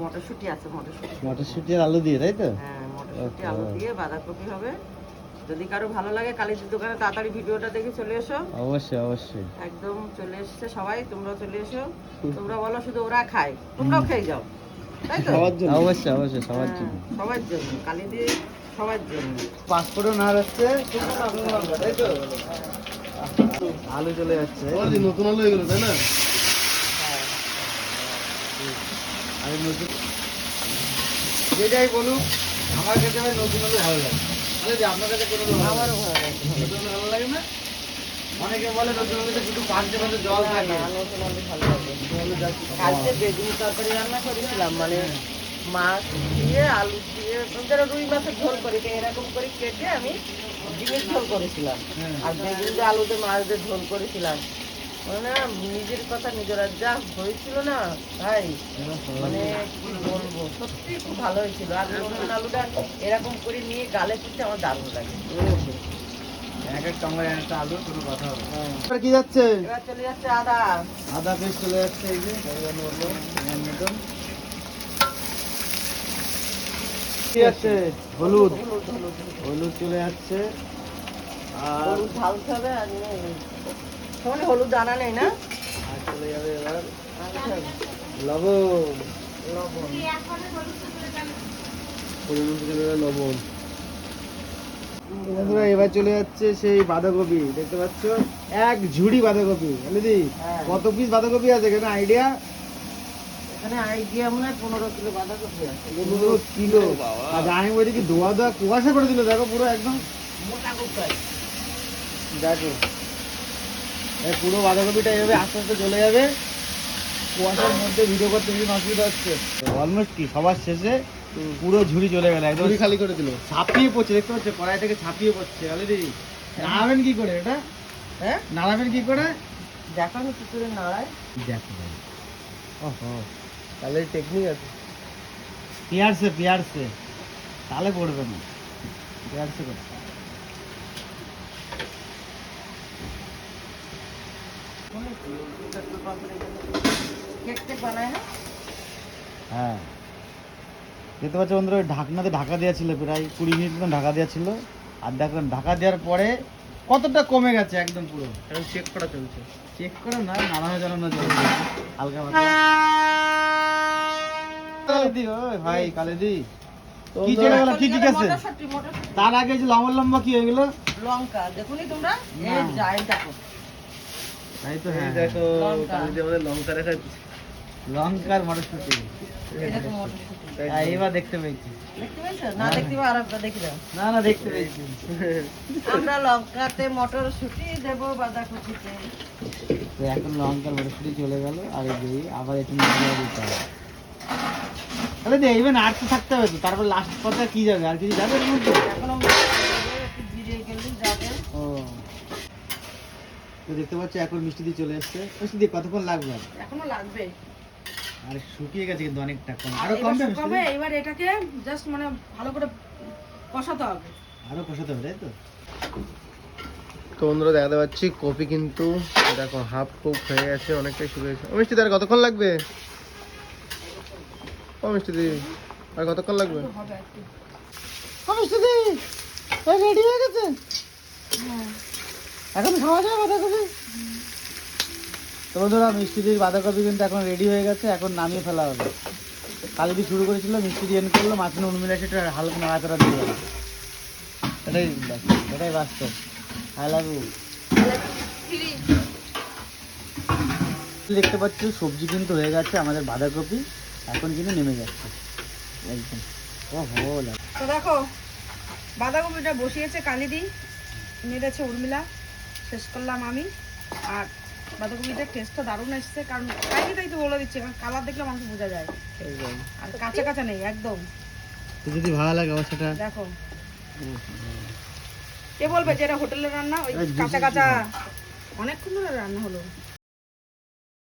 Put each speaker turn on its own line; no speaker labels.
মটরশুঁটি আছে মটরশুঁটি।
মটরশুঁটি আলু দিয়ে তাই তো?
হ্যাঁ মটরশুঁটি। আলু দিয়ে বাঁধাকপি হবে। যদি কারও ভালো লাগে কালীজির দোকানে তাড়াতাড়ি ভিডিওটা দেখে চলে এসো।
অবশ্যই অবশ্যই।
একদম চলে এসছে সবাই তোমরা চলে এসো। তোমরা বলো শুধু ওরা খায় তোমরাও খেয়ে যাও তাই তো?
সবার জন্য। অবশ্যই অবশ্যই সবার
হ্যাঁ,
জন্য।
সবার জন্য কালী দিয়ে সবার জন্য।
পাসপোর্টও না হচ্ছে তাই তো? আলু চলে যাচ্ছে।
নতুন আলু এগুলো তাই না?
নতুন যেটাই বলুক আমার কাছে ভাই নতুন আলু ভালো লাগে। আরে যে আপনার কাছে কোনো
আমারও ভালো লাগে।
নতুন ভালো লাগে না? অনেকে বলে নতুন আলুতে শুধু পাঁচটে পাঁচটে জল থাকে
না, নতুন আলু ভালো লাগে। কালকে বেগুন তরকারি রান্না করেছিলাম মানে মাছ দিয়ে আলু দিয়ে যারা রুই মাছের ঝোল করি তো এরকম করে কেটে আমি ডিমের ঝোল করেছিলাম।
হ্যাঁ।
আর বেগুন দিয়ে আলুতে মাছ দিয়ে ঝোল করেছিলাম মানে নিজের কথা নিজের যা হয়েছিল না ভাই মানে কি বলব সত্যি খুব ভালো হয়েছিল। আর নতুন আলুটা এরকম করে নিয়ে গালে দিতে আমার দারুণ লাগে।
কি যাচ্ছে?
চলে যাচ্ছে আদা।
আদা পেস্ট চলে যাচ্ছে এই যে। পরিমাণ মতো পরিমাণ মতন কি যাচ্ছে হলুদ।
হলুদ হলুদ
হলুদ। চলে যাচ্ছে। আর
হলুদ ঢালতে হবে আর নিয়ে হলুদ দানা নেই না?
চলে যাবে এবার। লবণ।
লবণ
চলে লবণ। বন্ধুরা এবার চলে যাচ্ছে সেই বাঁধাকপি। দেখতে পাচ্ছ? এক ঝুড়ি বাঁধাকপি। দিদি
হ্যাঁ।
কত পিস বাঁধাকপি আছে? এখানে আইডিয়া
এখানে আইডিয়া মনে হয় পনেরো কিলো বাঁধাকপি আছে।
পনেরো কিলো। আর আমি বলছি কি দোয়া দোয়া কুয়াশা করে দিল? দেখো পুরো একদম
মোটা
দেখো। পুরো বাঁধাকপিটা এভাবে আস্তে আস্তে চলে যাবে। কুয়াশার মধ্যে ভিডিও করতে ভীষণ অসুবিধা হচ্ছে। অলমোস্ট কি সবার শেষে পুরো ঝুড়ি চলে গেল একদম
খালি করে দিল।
ছাপিয়ে পড়ছে দেখতে পাচ্ছ কড়াই থেকে ছাপিয়ে পড়ছে অলরেডি নাড়াবেন কি করে এটা?
হ্যাঁ?
নাড়াবেন কি করে?
দেখো আমি কি করে নাড়াই
দেখো ওহো
তাহলে টেকনিক আছে।
পিয়ারসে পিয়ারসে। তাহলে পড়বে না। পিয়ারসে করতে হবে।
কেক টেক বানায় না
হ্যাঁ। দেখতে পাচ্ছ বন্ধুরা ওই ঢাকনাতে ঢাকা দেওয়া ছিল প্রায় কুড়ি মিনিট মতন ঢাকা দেওয়া ছিল। আর দেখুন ঢাকা দেওয়ার পরে কতটা কমে গেছে একদম পুরো।
এখন চেক করা চলছে।
চেক করো না নাড়ানো চালানো চলছে হালকা কালেদি ওই ভাই কালেদি। কি চলে গেল কি ঠিক আছে?
মটরশুঁটি মটরশুঁটি।
তার আগে যে লম্বা লম্বা কি হয়ে গেল?
লঙ্কা দেখুনি তোমরা? এই যাই দেখো।
তাই তো? হ্যাঁ
দেখো
লঙ্কা।
কালকে আমাদের লঙ্কা রেখা
লঙ্কার মটরশুঁটি।
এই দেখো মটরশুঁটি।
হ্যাঁ, এবার দেখতে পেয়েছি।
না দেখতে আর
না না দেখতে পেয়েছি।
আমরা লঙ্কাতে মটরশুঁটি দেবো বাঁধাকপিতে।
তো এখন লঙ্কার মটরশুঁটি চলে গেল আর এই আবার একটু মশলা দিতে হবে। তাহলে যে ইভেন থাকতে হবে তো তারপর লাস্ট কথা কি যাবে? আর কিছু যাবে এর মধ্যে
এখন আমরা একটু জিরে গেলেই যাবে
ও তো দেখতে পাচ্ছ এখন মিষ্টি দিয়ে চলে এসছে। মিষ্টি দিয়ে কতক্ষণ লাগবে?
এখনও লাগবে।
আর শুকিয়ে গেছে কিন্তু অনেকটা কম।
আরও
কমবে
শুকাবে, এবার এটাকে জাস্ট মানে ভালো করে কষাতে হবে।
আরও কষাতে হবে তাই তো?
তো বন্ধুরা দেখাতে পাচ্ছি কপি কিন্তু দেখো হাফ কুক হয়ে গেছে অনেকটাই শুকিয়ে গেছে। ও মিষ্টি তার কতক্ষণ লাগবে? ও মিষ্টি দি আর কতক্ষণ লাগবে?
হবে একটু
ও মিষ্টি দি রেডি হয়ে গেছে? এখন খাওয়া যাবে বাঁধাকপি? তো বন্ধুরা মিষ্টি দিয়ে বাঁধাকপি কিন্তু এখন রেডি হয়ে গেছে, এখন নামিয়ে ফেলা হবে। কালি দিয়ে শুরু করেছিল, মিষ্টি দিয়ে করল মাছ নুন মিলে সেটা হালকা নাড়াচাড়া দিয়ে গেল এটাই এটাই বাস্তব আই লাভ ইউ দেখতে পাচ্ছি, সবজি কিন্তু হয়ে গেছে আমাদের বাঁধাকপি, এখন কিন্তু নেমে যাচ্ছে। একদম। ও হো
দেখো, বাঁধাকপিটা বসিয়েছে কালিদি, মেরেছে উর্মিলা। শেষ করলাম আমি। আর বাঁধাকপিটা টেস্টটা দারুণ এসছে কারণ তাই তাই তো বলে দিচ্ছে কারণ কালার দেখলে মানুষ বোঝা যায়। আর কাঁচা কাঁচা নেই একদম।
যদি ভালো লাগে সেটা
দেখো। কে বলবে যে এটা হোটেলের রান্না? ওই কাঁচা কাঁচা। অনেকক্ষণ ধরে রান্না হলো।